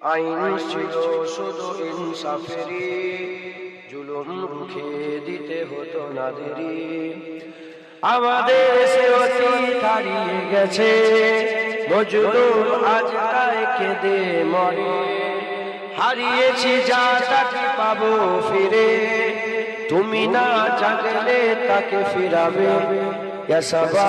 আইন ছিল শুধু ইনসাফেরি জুলুম রুখে দিতে হতো না দেরি আমাদের গেছে। মজলুম আজ তাই কেঁদে মরে। হারিয়েছি যা তাকে পাবো ফিরে। তুমি না জাগলে তাকে ফিরাবে। সবা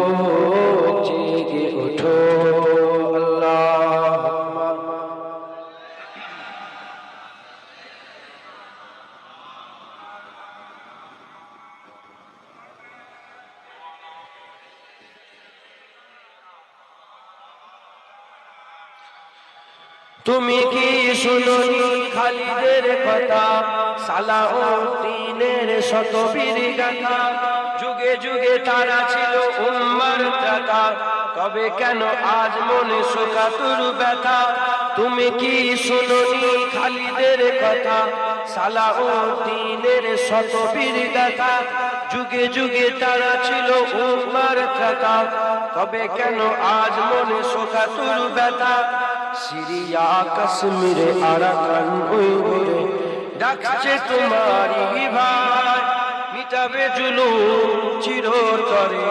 তুমি কি শুনুনি, খালিদের কথা? সালাউদ্দিনের শতবীর গাথা। যুগে যুগে তারা ছিল উম্মার ত্রাতা তবে কেন আজ মনে শোকাতুর ব্যথা? তুমি কি শুনুনি, খালিদের কথা? সালাউদ্দিনের শতবীর গাথা। যুগে যুগে তারা ছিল উম্মার ত্রাতা তবে কেন আজ মনে শোকা শোকাতুর ব্যথা? সিরিয়া, কাশ্মীরে, আরাকান ওই ঘুরে ডাকছে তোমারই ভাই। মিটাবে জুলুম চিরতরে,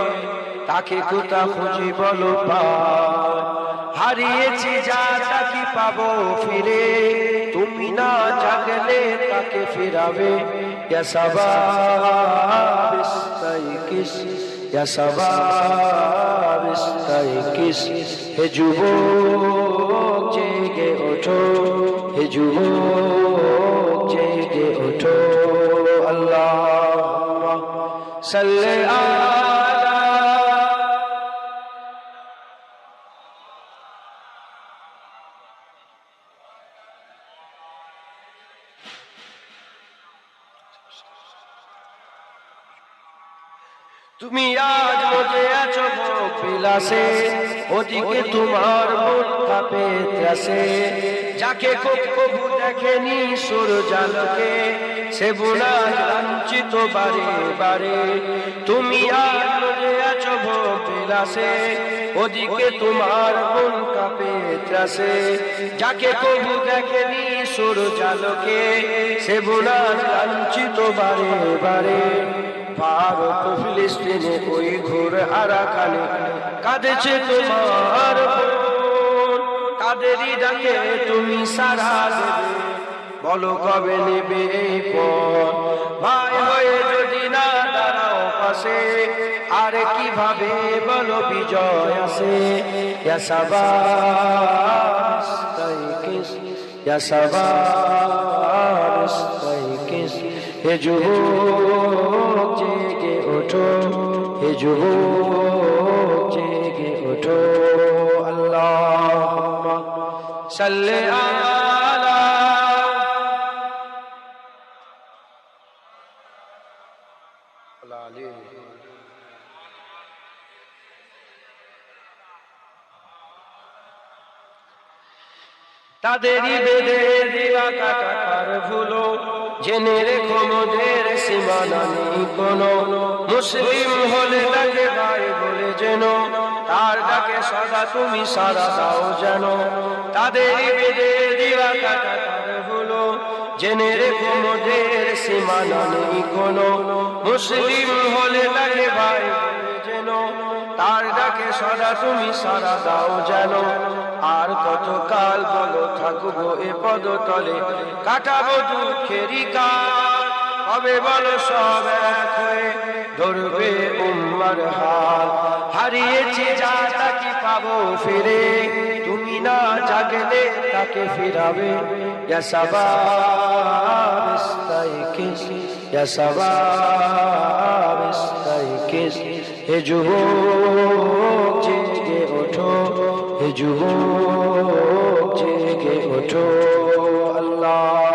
তাকে কোথা খুঁজি বলো পায় হারিয়েছি যা তাকে পাবো ফিরে তুমি না জাগলে তাকে ফিরাবে ইয়া শাবাব ইস্তাইকিস ইয়া শাবাব ইস্তাইকিস হে যুবক জেগে ওঠো হে যুবক জেগে ওঠো আল্লাহ সাল্লে তুমি আজ মজে আছো বিলাসে ওদিকে তোমার মন যাকে কবু দেখেনি সুর জালকে সে বুনা লাঞ্ছিত বারে বারে। তুমি আজ মজে আছো বিলাসে ওদিকে তোমার মন কাঁপে ত্রাসে। যাকে কবু দেখেনি সুর জালকে সে বুনা লাঞ্ছিত বারে বারে। ভারত ফিলিস্তিনে ওই ঘোর আরাকানে কাঁদেছে তোমার কাদেরই ডাকে তুমি সারা বলো কবে নেবে এই ভাই হয়ে যদি না দাঁড়াও পাশে, আর কীভাবে বলো বিজয় আসে? ইয়া সাবাস তাইকিস ইয়া সাবাস তাইকিস হে ওঠো হে যুবক জেগে ওঠো আল্লাহ সাল্লে আলা আলী তাদেরই বেদে দিলা কাটাকার ভুলো। জেনে রেখো মোদের সীমানা নেই কোনো মুসলিম হলে তাকে ভাই বলে যেন তার ডাকে সদা তুমি সারা দাও যেন। তাদেরই বেদে দিলা কাটাকার ভুলো। জেনে রেখো মোদের সীমানা নেই কোনো মুসলিম হলে তাকে ভাই তার ডাকে সদা তুমি সারা দাও যেন। আর কত কাল বলো, থাকব এ পদতলে। কাটাবো দুঃখেরই কাল, হবে বলো সব এক হয়ে। ধরবে উম্মার হাল, হারিয়েছি যা তাকে পাবো ফিরে। তুমি না জাগলে তাকে ফিরাবে। ইস্তাইকিস, ইয়া শাবাব ইস্তাইকিস। হে যুবক জেগে ওঠো হে যুবক জেগে ওঠো আল্লাহ